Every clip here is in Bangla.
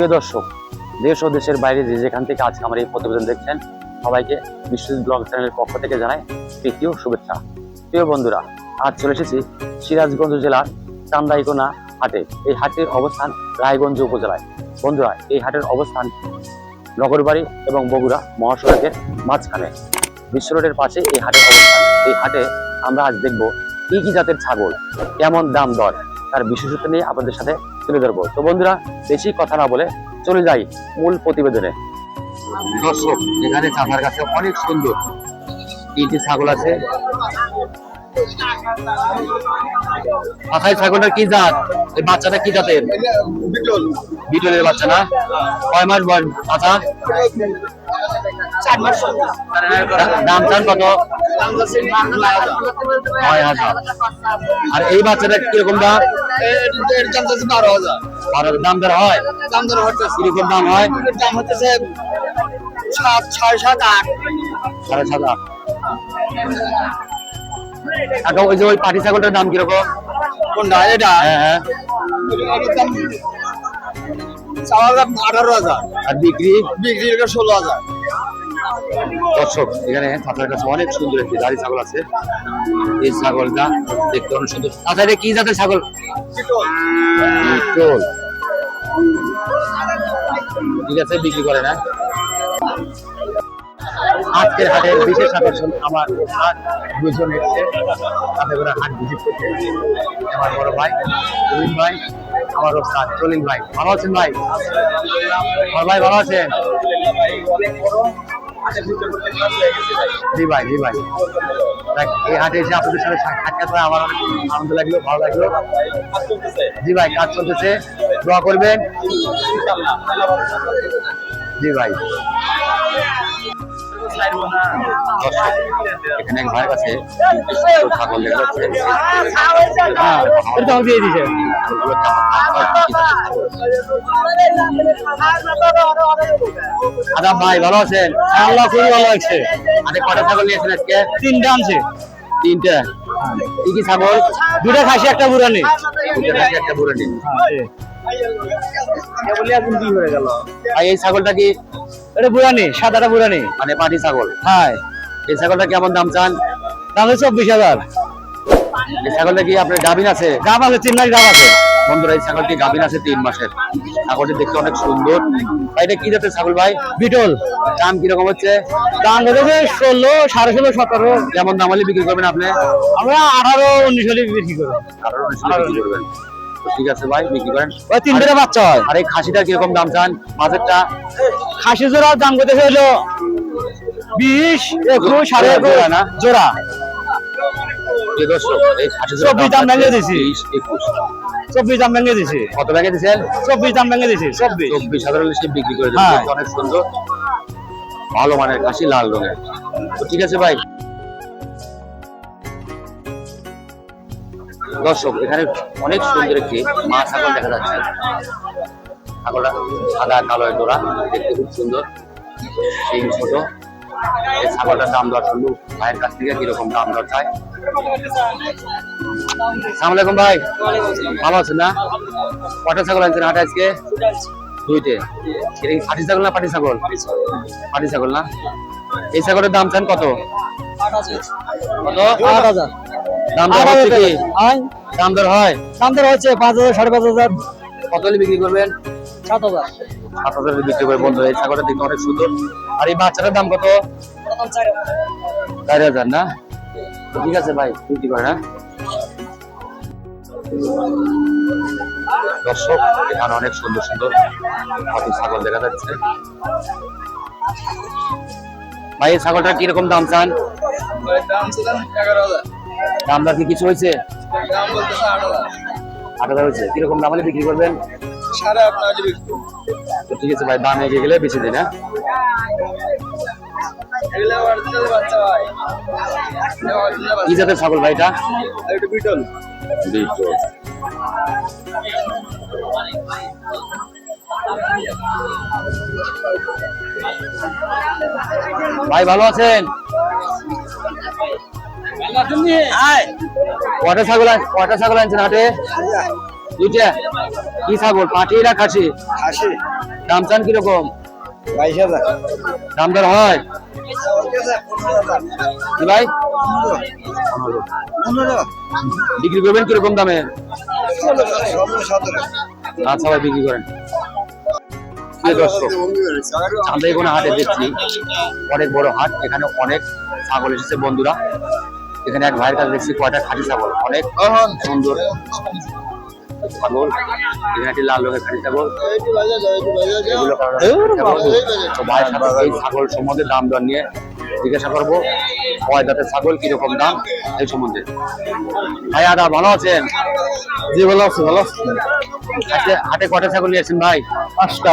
প্রিয় দর্শক, দেশ ও দেশের বাইরে যে যেখান থেকে আজকে আমার এই প্রতিবেদন দেখছেন, সবাইকে বিশ্বজিৎ ব্লগ চ্যানেলের পক্ষ থেকে জানাই তৃতীয় শুভেচ্ছা। প্রিয় বন্ধুরা, আজ চলে এসেছি সিরাজগঞ্জ জেলার চান্দাইকোনা হাটে। এই হাটের অবস্থান রায়গঞ্জ উপজেলায়। বন্ধুরা, এই হাটের অবস্থান নগরবাড়ি এবং বগুড়া মহাসড়কের মাঝখানে। বিশ্ব রোডের পাশে এই হাটের অবস্থান। এই হাটে আমরা আজ দেখব কি কি জাতের ছাগল, কেমন দাম দর, তার বিশেষত্ব নিয়ে আপনাদের সাথে তুলে ধরবো তো বন্ধুরা বেশি কথা না বলে চলে যাই মূল প্রতিবেদনে। দর্শক এখানে চাষার কাছে অনেক সুন্দর তিনটি ছাগল আছে। মাথায় ছাগলটার কি জাত? এই বাচ্চাটা কি জাতের? বিটলের বাচ্চা না? কয় মাস বয়স? বাচ্চা দাম চান কত? নয় হাজার। আর এই বাচ্চাটা কীরকম দাম? বারো হাজার। বারো দাম দর হয়? দাম দর কীরকম দাম হয়? দাম হচ্ছে সাত ছয় সাত আট সাড়ে সাত আট কাকা ওই যে ওই পাটি ছাগলটার দাম কীরকম? কোনটা এটা হ্যাঁ হ্যাঁ। এটার দাম আঠারো হাজার। আর বিক্রি? বিক্রি ষোলো হাজার। দর্শক, এখানে আপনার কাছে অনেক সুন্দর একটি দাড়ি ছাগল আছে। এই ছাগলটা দেখতে অনেক সুন্দর। আচ্ছা কি জাতের ছাগল? ঠিক আছে, বিক্রি করে না। আজকের হাটের বিশেষ আকর্ষণ আমার হাট দুজন এসছে। তাতে করে হাট ভিজিট করতে আমার বড় ভাই রবিন ভাই, আমার ওস্তাদ চলিন ভাই। ভালো আছেন ভাই? ভাই ভালো আছেন? জি ভাই জি ভাই। এই হাটে এসে আপনাদের সাথে সাক্ষাৎ করে আমার অনেক আনন্দ লাগল, ভালো লাগল। জি ভাই, কাজ চলতেছে। দোয়া করবেন। জি ভাই। এখানে এক কাছে ছাগল দেখা যাচ্ছে হ্যাঁ দিয়ে দিছে। হয়, ভাই ভালো আছেন? আল্লাহ খুবই ভালো লাগছে আরে কটা ছাগল নিয়েছেন আজকে? তিনটা আনছে। তিনটা। কি কি ছাগল? দুটা খাসি একটা বুড়ানি। দুটা খাসি একটা বুড়ানি। ভাই এই ছাগলটা কি এটা বুড়ানি সাদাটা বুড়ানি। মানে পাটি ছাগল? হ্যাঁ। এই ছাগলটা কেমন দাম চান? দাম হচ্ছে চব্বিশ হাজার। এই ছাগলটা কি আপনার গাভিন আছে? গাব আছে তিন লাখ গাব আছে। বন্ধুরা এই ছাগলটি গাভিন আছে তিন মাসের। ছাগলটি দেখতে অনেক সুন্দর। ভাই, এটা কি জাতের ছাগল ভাই? বিটল। দাম কীরকম হচ্ছে? দাম হচ্ছে ষোলো সাড়ে ষোলো সতেরো। কেমন দাম হলে বিক্রি করবেন আপনি? আমরা আঠারো উনিশ হলে বিক্রি করব। আঠারো উনিশ করবেন। ঠিক আছে ভাই বিক্রি করেন। ওই বাচ্চা হয়। আর এই খাসিটার কীরকম দাম চান? মাঝেরটা খাসি জোড়ার দাম করতেছে হলো বিশ একুশ সাড়ে একুশ। না? জোড়া। চব্বিশ দাম ভেঙে দিছি। চব্বিশ দাম ভেঙে দিছি। কত চব্বিশ দাম ভেঙে দিছি চব্বিশ। চব্বিশ হাজার হলে বিক্রি করে হ্যাঁ। দেখতে অনেক সুন্দর। ভালো মানের খাসি লাল রঙের। তো ঠিক আছে ভাই দর্শক এখানে অনেক সুন্দর একটি মা ছাগল দেখা যাচ্ছে। ছাগলটা সাদা কালো ডোরা দেখতে খুব সুন্দর। সিং ছোট। এই ছাগলটার দাম দর শুনলু ভাইয়ের কাছ থেকে কীরকম দাম দর চায় সালাম আলাইকুম ভাই। ভালো আছেন না? কটা ছাগল আনছেন হাটে আজকে? দুইটে। এটা কি খাঁটি ছাগল না পাটি ছাগল? পাটি ছাগল না? এই ছাগলের দাম চান কত? কত? আট হাজার। দাম দর হচ্ছে কি? দাম দর হয়? দাম দর হচ্ছে পাঁচ হাজার সাড়ে পাঁচ হাজার। কত হলে বিক্রি করবেন? সাত হাজার। সাত হাজার বিক্রি করে বন্ধু। এই ছাগলটা দেখতে অনেক সুন্দর। আর এই বাচ্চাটার দাম কত? চার হাজার। না? তো ঠিক আছে ভাই বিক্রি করে না দর্শক এখানে অনেক সুন্দর সুন্দর ছাগল দেখা যাচ্ছে। ভাই এই ছাগলটার কীরকম দাম চান? দাম ছিলাম এগারো হাজার। দাম দর কি কিছু হয়েছে? আট হাজার হয়েছে। কীরকম দাম হলে বিক্রি করবেন? সাড়ে আট তো ঠিক আছে ভাই দাম এগিয়ে গেলে বেশি দিন হ্যাঁ? কি জাতের ছাগল ভাইটা এটা বিটল। বিটল। ভাই ভালো আছেন? কটা ছাগল কটা ছাগল আনছেন হাটে? দুইটা। কি ছাগল? পাটি না খাসি? হাসি দাম চান কীরকম? বাইশ হাজার। দাম দর হয়? কি ভাই? বিক্রি করবেন কীরকম দামে? আচ্ছা ভাই বিক্রি করেন। দর্শক চাঁদাইগোনা হাটে দেখছি অনেক বড় হাট এখানে অনেক ছাগল এসেছে বন্ধুরা। এখানে এক ভাইয়ের কাছে দেখছি কয়টা খাঁটি ছাগল। অনেক সুন্দর। ছাগল। এখানে একটি লাল রঙের খাঁটি ছাগল। এগুলো। তো এই ছাগল সম্বন্ধে দাম দর নিয়ে জিজ্ঞাসা করব। কয় দাঁতের ছাগল কীরকম দাম এই সম্বন্ধে। ভাই আদা ভালো আছেন? জি ভালো আছে ভালো আজকে হাটে কটা ছাগল নিয়ে আসছেন ভাই? পাঁচটা।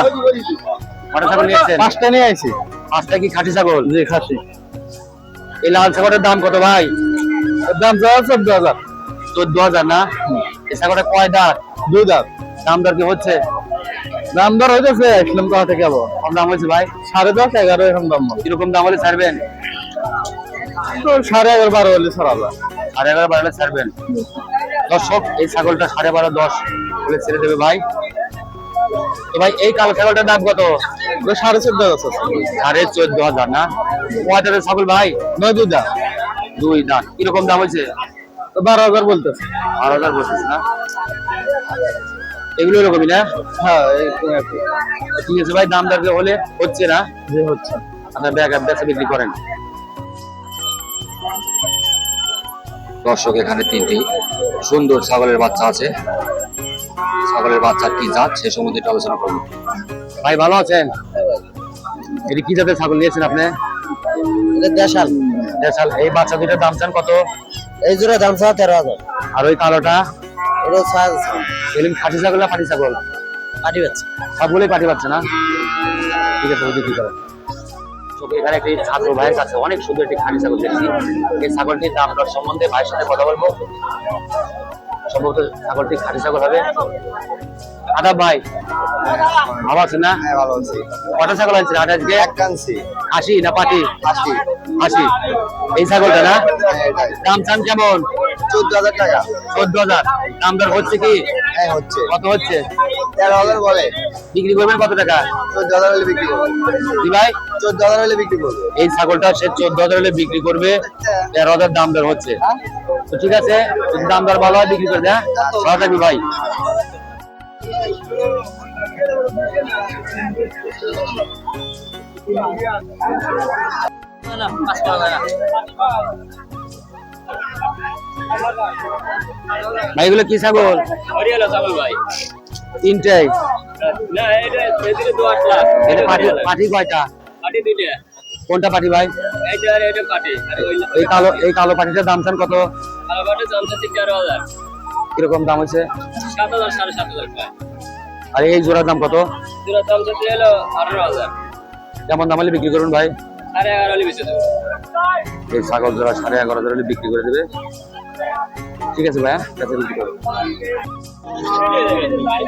কটা ছাগল নিয়ে আসছেন? পাঁচটা নিয়ে আইছি। পাঁচটা কি খাঁটি ছাগল? জি খাসি এই লাল ছাগলের দাম কত ভাই? দাম চাওয়া চোদ্দ হাজার। চোদ্দ হাজার না? এই ছাগলটা কয় দাঁত? দুই দাম দাম দর কি হচ্ছে? দাম দর হইতেছে ইসলাম কোথা থেকে আবার কম দাম হয়েছে ভাই? সাড়ে দশ এগারো এরকম দাম কীরকম দাম হলে ছাড়বেন? তো সাড়ে এগারো বারো হলে সাড়ে এগারো বারো হলে ছাড়বেন। দর্শক এই ছাগলটা সাড়ে বারো দশ হলে ছেড়ে দেবে ভাই। তো ভাই এই কালো ছাগলটার দাম কত? সাড়ে চোদ্দ হাজার সাড়ে চোদ্দ হাজার না? কয় ছাগল ভাই? নয় দুই দাম দুই দাঁত। কীরকম দাম হয়েছে? বারো হাজার বলতেছে। বারো হাজার বলছিস না? এগুলো এরকমই না? হ্যাঁ। ঠিক আছে ভাই দাম দর হলে হচ্ছে না? যে হচ্ছে। আপনার ব্যাগ বেচা বিক্রি করেন। দর্শক এখানে তিনটি সুন্দর ছাগলের বাচ্চা আছে। ছাগলের বাচ্চা কি জাত সে সম্বন্ধে একটু আলোচনা করব। ভাই ভালো আছেন? এটি কি জাতের ছাগল নিয়েছেন আপনি? দেশাল। দেশাল এই বাচ্চা দুইটার দাম চান কত? এই জোড়া দাম চাওয়া তেরো হাজার। আর ওই কালোটা? ওটা ছয় হাজার এলিম ছাগল না পাটি ছাগল? পাটি পাচ্ছে সব বলেই পাটি পাচ্ছে না? ঠিক আছে ওই বিক্রি করেন এখানে একটি ছাত্র ভাইয়ের কাছে অনেক সুন্দর একটি খাঁটি ছাগল দেখছি। এই ছাগলটির দাম সম্বন্ধে ভাইয়ের সাথে কথা বলব। সম্ভবত ছাগলটি খাটি ছাগল হবে। আদা ভাই ভালো আছেন না? হ্যাঁ ভালো আছি। কটা ছাগল আছে হাটে আজকে? কানছি আশি না পাটি আশি। আশি। এই ছাগলটা না? হ্যাঁ দাম চান কেমন? চোদ্দ হাজার টাকা। চোদ্দ হাজার। দাম দর হচ্ছে কি? হ্যাঁ হচ্ছে। কত হচ্ছে? তেরো হাজার বলে। বিক্রি করবেন কত টাকা? চোদ্দ হাজার হলে বিক্রি করব। জি ভাই। চোদ্দ হাজার হলে বিক্রি করব। এই ছাগলটা সে চোদ্দ হাজার হলে বিক্রি করবে। তেরো হাজার দাম দর হচ্ছে। তো ঠিক আছে দাম দর ভালো হয় বিক্রি করে দেয় ভালো থাকবি ভাই। ভাই এগুলো কি ছাগল? ছাগল ভাই। তিনটাই পাটি পাটি কয়টা? কোনটা পাটি ভাই? এই কালো এই কালো পাটিটার দাম চান কত? কীরকম দাম হচ্ছে আর এই জোড়ার দাম কত? কেমন দাম হলে বিক্রি করুন ভাই? এই ছাগল জোড়া সাড়ে এগারো হাজার বিক্রি করে দেবে। ঠিক আছে ভাইয়া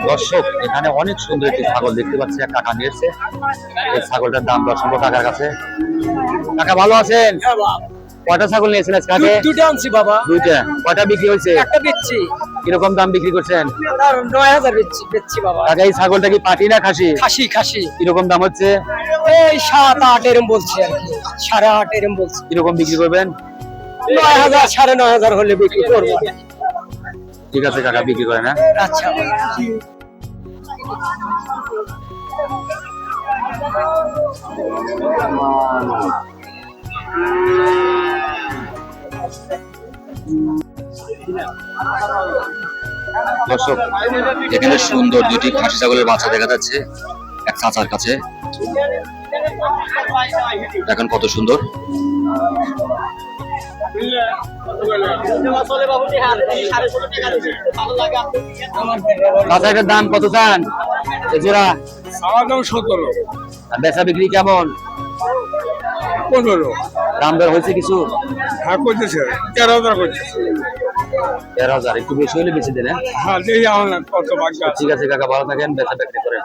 দর্শক এখানে অনেক সুন্দর একটি ছাগল দেখতে পাচ্ছি এক কাকা নিয়েছে। এই ছাগলটার দাম দশ কাকার কাছে। কাকা ভালো আছেন? কয়টা ছাগল নিয়েছেন আজকে আনছি বাবা। দুইটা। কয়টা বিক্রি হয়েছে? একটা বেচছি। কীরকম দাম বিক্রি করছেন? নয় হাজার বেচছি বেচছি বাবা। কাকা এই ছাগলটা কি পাটি না খাসি? খাসি খাসি। কীরকম দাম হচ্ছে? এই সাত আট এরম বলছি আর কি। সাড়ে আট এরম বলছি। কীরকম বিক্রি করবেন? নয় হাজার সাড়ে নয় হাজার হলে বিক্রি করব। ঠিক আছে কাকা বিক্রি করেন হ্যাঁ? আচ্ছা। দর্শক এখানে সুন্দর দুটি খাসি ছাগলের বাচ্চা দেখা যাচ্ছে এক চাচার কাছে। দেখেন কত সুন্দর। এটার দাম কত চান? জোড়া। আমার দাম সতেরো। বেচা বিক্রি কেমন? পনেরো। দাম দর হয়েছে কিছু? হ্যাঁ করতেছে তেরো হাজার করতেছে তেরো হাজার। একটু বেশি হলে বেশি দেন হ্যাঁ? হ্যাঁ ঠিক আছে কাকা ভালো থাকেন বেচা বিক্রি করেন।